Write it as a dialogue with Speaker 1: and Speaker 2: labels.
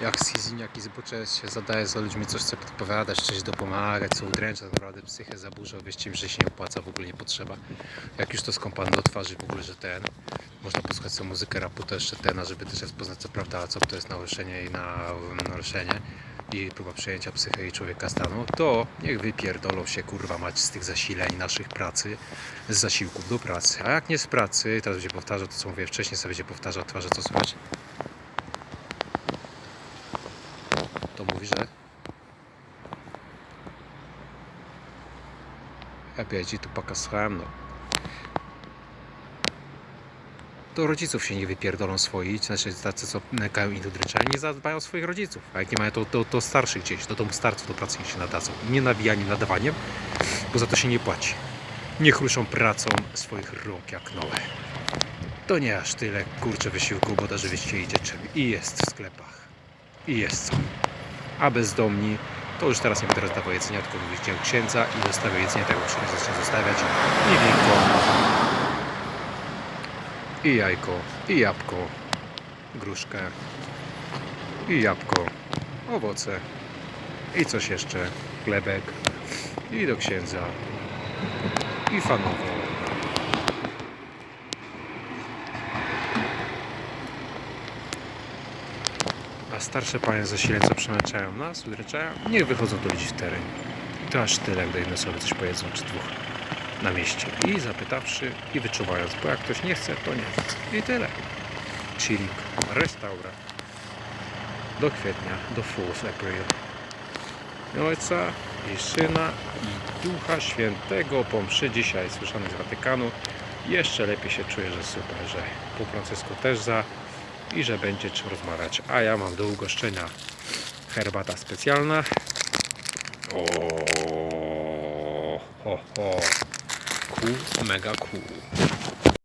Speaker 1: jak schiziniak i zbocze się zadaje za ludźmi, coś chce podpowiadać, coś dopomagać, co udręcza, naprawdę psychę zaburza, wierzcie mi, że się nie opłaca, w ogóle nie potrzeba. Jak już to skąpano do twarzy w ogóle, że ten, można posłuchać sobie muzykę rapu, to jeszcze ten, żeby też poznać co prawda, co to jest naruszenie i na naruszenie i próba przejęcia psychy i człowieka stanu, to niech wypierdolą się kurwa mać z tych zasileń naszych pracy, z zasiłków do pracy. A jak nie z pracy, teraz będzie powtarzał to, co mówię wcześniej, sobie będzie powtarzał twarze, co słychać. To mówi, że Опять tu пока słuchałem, no. To rodziców się nie wypierdolą swoich, znaczy tacy, co nękają innych dryczani, nie zadbają o swoich rodziców. A jak nie mają, to, to, to starszych gdzieś, do domu starców do pracy ich się nadadzą. Nie nawijaniem, nadawaniem, bo za to się nie płaci. Niech ruszą pracą swoich rąk jak nowe. To nie aż tyle, kurczę, wysiłku, bo też wyście idzie czym. I jest w sklepach. I jest co. A bezdomni, to już teraz nie będę rozdawał jedzenia, tylko mówić dział księdza i zostawię jedzenie tego, które zacznie zostawiać. I winko, i jajko, i jabłko, gruszkę, i jabłko, owoce, i coś jeszcze, chlebek, i do księdza, i fanowo. A starsze panie zasileńco przemęczają nas, udręczają, niech wychodzą do ludzi w teren. I to aż tyle, gdy jedne sobie coś powiedzą, czy dwóch na mieście. I zapytawszy, i wyczuwając, bo jak ktoś nie chce, to nie. I tyle. Chilling, restaura. Do kwietnia, do Fourth April. I Ojca, i Syna, i Ducha Świętego po mszy dzisiaj słyszany z Watykanu. Jeszcze lepiej się czuję, że super, że po Francysku też za i że będzie czym rozmawiać. A ja mam do ugoszczenia herbata specjalna. O, ho, ho. Cool, mega cool.